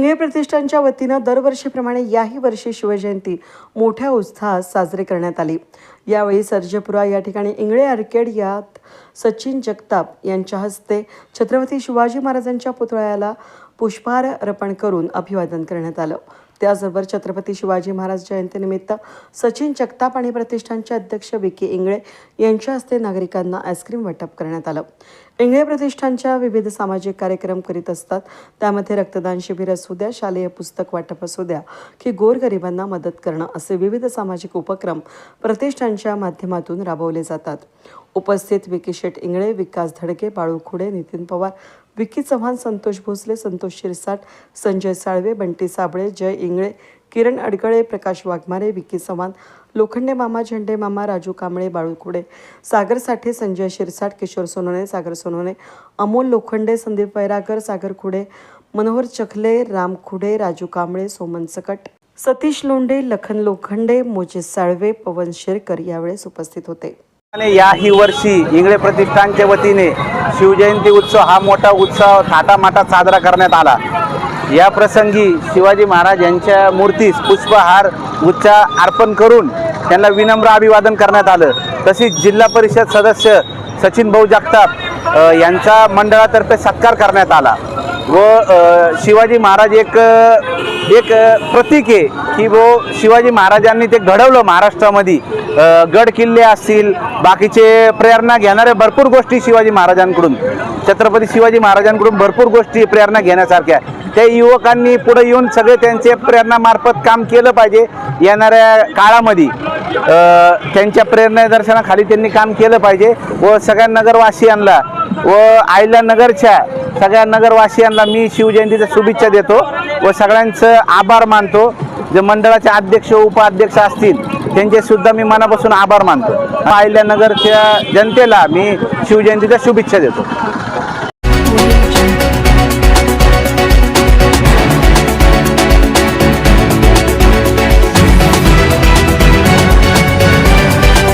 इंगळे प्रतिष्ठानच्या वतीनं दरवर्षीप्रमाणे याही वर्षी शिवजयंती मोठ्या उत्साहात साजरी करण्यात आली. यावेळी सर्जेपुरा या ठिकाणी इंगळे आर्केड यात सचिन जगताप यांच्या हस्ते छत्रपती शिवाजी महाराजांच्या पुतळ्याला पुष्पहार अर्पण करून अभिवादन करण्यात आलं. त्याचबरोबर छत्रपती शिवाजी महाराज जयंतीनिमित्त सचिन जगताप आणि प्रतिष्ठानचे अध्यक्ष विकी इंगळे यांच्या हस्ते नागरिकांना आईस्क्रीम वाटप करण्यात आलं. इंगळे प्रतिष्ठानच्या विविध सामाजिक कार्यक्रम करीत असतात. त्यामध्ये रक्तदान शिबिर असू द्या शालेय पुस्तक वाटप असू द्या की गोरगरिबांना मदत करणं असे विविध सामाजिक उपक्रम प्रतिष्ठानच्या माध्यमातून राबवले जातात. उपस्थित विकी शेट इंगळे विकास धडके बाळू खुडे नितीन पवार विकी चव्हाण संतोष भोसले संतोष शिरसाट संजय साळवे बंटी साबळे जय इंगळे किरण अडगळे प्रकाश वाघमारे विकी चव्हाण लोखंडे मामा झेंडे मामा राजू कांबळे बाळू खुडे सागर साठे संजय शिरसाट किशोर सोनवणे सागर सोनवणे अमोल लोखंडे संदीप वैरागर सागर खुडे मनोहर चखले राम खुडे राजू कांबळे सोमन सकट सतीश लोंढे लखन लोखंडे मोजेस साळवे पवन शेरकर यावेळेस उपस्थित होते. याही वर्षी इंगळे प्रतिष्ठानच्या वतीने शिवजयंती उत्सव हा मोठा उत्सव थाटामाटात साजरा करण्यात आला. या प्रसंगी शिवाजी महाराज यांच्या मूर्तीस पुष्पहार उच्चा अर्पण करून त्यांना विनम्र अभिवादन करण्यात आलं. तसेच जिल्हा परिषद सदस्य सचिन भाऊ जगताप यांचा मंडळातर्फे सत्कार करण्यात आला व शिवाजी महाराज एक एक प्रतीक आहे की वो शिवाजी महाराजांनी ते घडवलं महाराष्ट्रामध्ये. गड किल्ले असतील बाकीचे प्रेरणा घेणारे भरपूर गोष्टी शिवाजी महाराजांकडून. छत्रपती शिवाजी महाराजांकडून भरपूर गोष्टी प्रेरणा घेण्यासारख्या त्या युवकांनी पुढे येऊन सगळे त्यांचे प्रेरणामार्फत काम केलं पाहिजे येणाऱ्या काळामध्ये. त्यांच्या प्रेरणा त्यांनी काम केलं पाहिजे व सगळ्या नगरवासियांना व आयला नगरच्या सगळ्या नगरवासियांना मी शिवजयंतीच्या शुभेच्छा देतो व सगळ्यांचं आभार मानतो. जे मंडळाचे अध्यक्ष उपाध्यक्ष असतील त्यांचे सुद्धा मी मनापासून आभार मानतो. आयल्या नगरच्या जनतेला मी शिवजयंतीच्या शुभेच्छा देतो.